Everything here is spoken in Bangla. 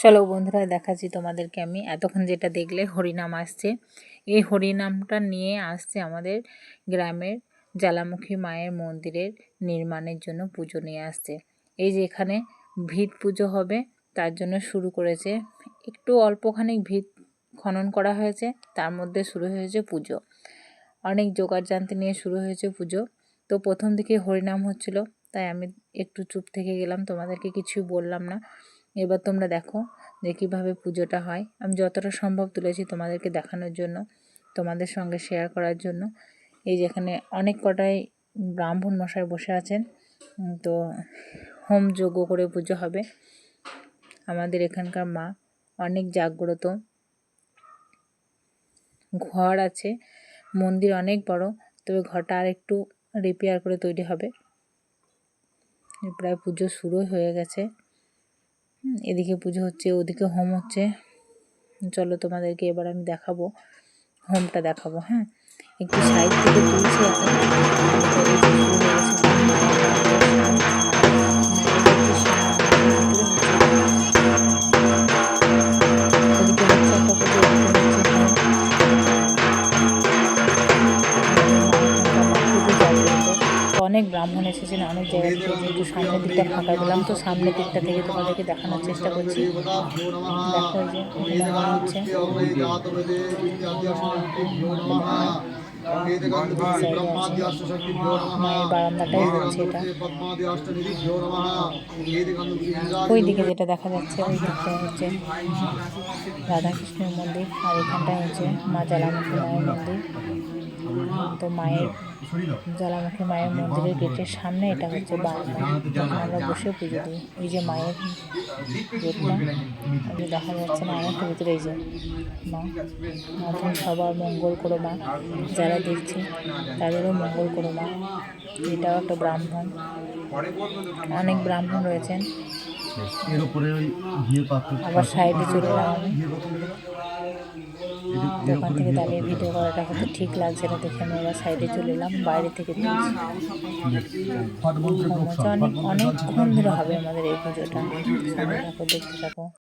চলো বন্ধুরা দেখাচ্ছি তোমাদেরকে আমি এতক্ষণ যেটা দেখলে হরিনাম আসছে। এই হরিনামটা নিয়ে আসছে আমাদের গ্রামের জ্বালামুখী মায়ের মন্দিরের নির্মাণের জন্য পুজো নিয়ে আসছে। এই যে এখানে ভিত পুজো হবে, তার জন্য শুরু করেছে। একটু অল্পখানিক ভিত খনন করা হয়েছে, তার মধ্যে শুরু হয়েছে পুজো। অনেক জোগাড় জানতে নিয়ে শুরু হয়েছে পুজো। তো প্রথম দিকে হরিনাম হচ্ছিল, তাই আমি একটু চুপ থেকে গেলাম, তোমাদেরকে কিছুই বললাম না। এবার তোমরা দেখো যে কীভাবে পুজোটা হয়। আমি যতটা সম্ভব তুলেছি তোমাদেরকে দেখানোর জন্য, তোমাদের সঙ্গে শেয়ার করার জন্য। এই যেখানে অনেক কটাই ব্রাহ্মণ মশাই বসে আছেন তো হোম যজ্ঞ করে পুজো হবে। আমাদের এখানকার মা অনেক জাগ্রত। ঘর আছে, মন্দির অনেক বড়, তবে ঘরটা আর একটু রিপেয়ার করে তৈরি হবে। প্রায় পুজো শুরু হয়ে গেছে। এদিকে পুজো হচ্ছে, ওদিকে হোম হচ্ছে। চলো তোমাদেরকে এবার আমি দেখাবো, হোমটা দেখাবো হ্যাঁ? একটু সাইড থেকে তুলছি এখন। অনেক ব্রাহ্মণ এসেছেন অনেক জায়গা থেকে যেহেতু সামনের দিকটা ফাঁকা দিলাম, তো সামনের দিকটা থেকে তোমাদেরকে দেখানোর চেষ্টা করছি। দেখো যে হচ্ছে বারান্দাটাই হচ্ছে এটা ওই দিকে যেটা দেখা যাচ্ছে ওই দিকটা হচ্ছে রাধাকৃষ্ণের মন্দির আর এখানটায় হচ্ছে মা জ্বালামুখী মায়ের মন্দির। তো মায়ের জ্বালামুখী মায়ের মন্দিরের গেটের সামনে এটা হচ্ছে বারান্দা আমরা বসে পুজো দিই। এই যে মায়ের গেটটা দেখা যাচ্ছে না অনেকটা ভিতরে এই যে মা। মা সবার মঙ্গল করো মা। যারা দেখছে। তাদেরও মঙ্গল করো মা এটাও একটা ব্রাহ্মণ। অনেক ব্রাহ্মণ রয়েছেন। আবার সাইডে চলে দোকান থেকে দাঁড়িয়ে ভিডিও করাটা হয়তো ঠিক লাগছে না দেখে আমি আবার সাইডে চলে এলাম বাইরে থেকে অনেক অনেকক্ষণ ধরে হবে আমাদের এই পুজোটা। দেখতে থাকো